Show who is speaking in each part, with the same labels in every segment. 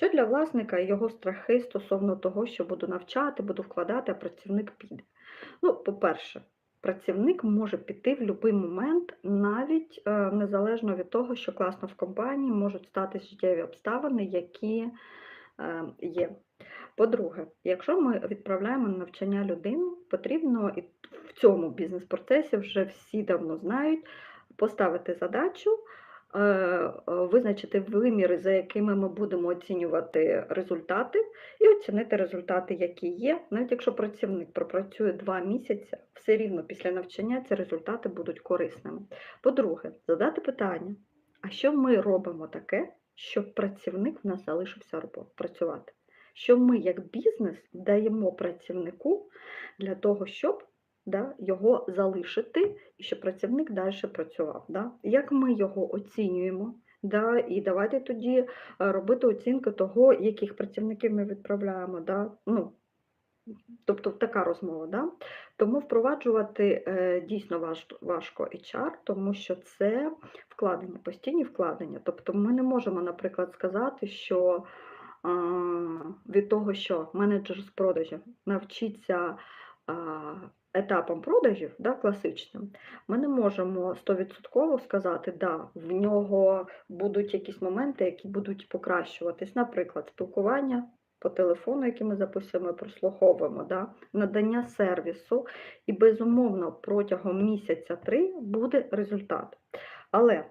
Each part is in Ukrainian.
Speaker 1: Що для власника і його страхи стосовно того, що буду навчати, буду вкладати, а працівник піде? Ну, по-перше, працівник може піти в будь-який момент, навіть е, незалежно від того, що класно в компанії можуть стати життєві обставини, які е, є. По-друге, якщо ми відправляємо на навчання людину, потрібно і в цьому бізнес-процесі вже всі давно знають поставити задачу, визначити виміри, за якими ми будемо оцінювати результати, і оцінити результати, які є. Навіть якщо працівник пропрацює два місяці, все рівно після навчання ці результати будуть корисними. По-друге, задати питання: а що ми робимо таке, щоб працівник в нас залишився працювати? Що ми, як бізнес, даємо працівнику для того, щоб да, його залишити і щоб працівник далі працював. Да? Як ми його оцінюємо? Да? І давайте тоді е, робити оцінку того, яких працівників ми відправляємо. Да? Ну, тобто така розмова. Да? Тому впроваджувати е, дійсно важ, важко HR, тому що це вкладення, постійні вкладення. Тобто ми не можемо, наприклад, сказати, що а, від того, що менеджер з продажів навчиться етапом продажів, да, класичним, ми не можемо 100% сказати, да, в нього будуть якісь моменти, які будуть покращуватись. Наприклад, спілкування по телефону, який ми записуємо, прослуховуємо, да, надання сервісу, і безумовно протягом місяця три буде результат. Але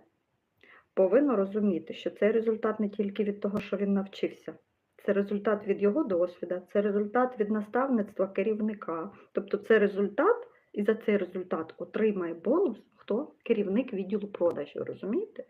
Speaker 1: повинно розуміти, що цей результат не тільки від того, що він навчився. Це результат від його досвіду, це результат від наставництва керівника. Тобто це результат, і за цей результат отримає бонус хто? Керівник відділу продажів, розумієте?